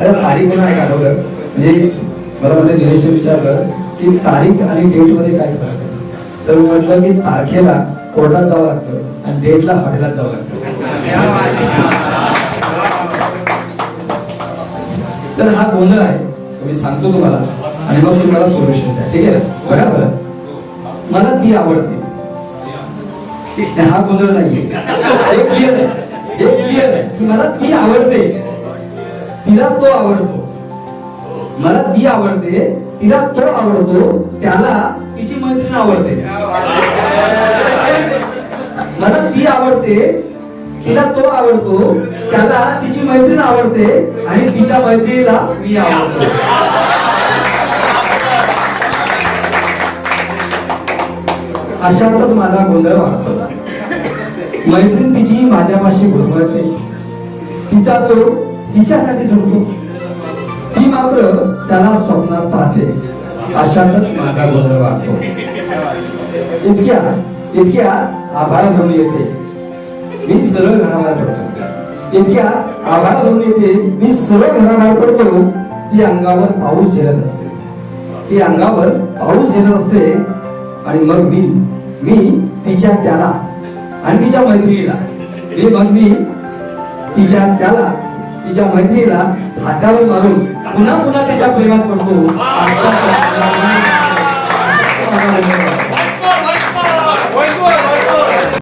आता तारीख म्हणून एक आठवलं. म्हणजे मला म्हणजे दिनेशने विचारलं की तारीख आणि डेटमध्ये काय फरक आहे? तर मी म्हटलं की तारखेला कोर्टात जावं लागतं आणि डेटला हॉटेलात जावं लागतं. तर हा गोंधळ आहे. मी सांगतो तुम्हाला आणि मग तुम्हाला सोल्युशन द्या. ठीक आहे ना? बरोबर? मला ती आवडते. हा गोंधळ नाहीये. हे क्लिअर आहे. हे क्लिअर आहे. की मला ती आवडते. तिला तो आवडतो. मला ती आवडते तिला तो आवडतो त्याला तिची मैत्रीण आवडते. मला ती आवडते तिला तो आवडतो त्याला तिची मैत्रीण आवडते आणि तिच्या मैत्रिणीला मी आवडतो. अशातच माझा गोंधळ वाढतो. मैत्रीण तिची माझ्यापाशी घुरमळते तिचा तो तिच्यासाठी झुकतो ती मात्र त्याला स्वप्नात पाहते. अशातच माझा गोंधळ वाढतो. इतक्या इतक्या आभाळ भरून येते. मी सरळ घराबाहेर पडतो. इतक्या आभाळ भरून येते मी सरळ घराबाहेर पडतो ती अंगावर पाऊस झेलत असते. ती अंगावर पाऊस झेलत असते आणि मग मी मी तिच्या त्याला आणि तिच्या मैत्रिणीला. मी मग मी तिच्या त्याला तिच्या मैत्रिणीला हातावर मारून पुन्हा पुन्हा तिच्या प्रेमात पडतो.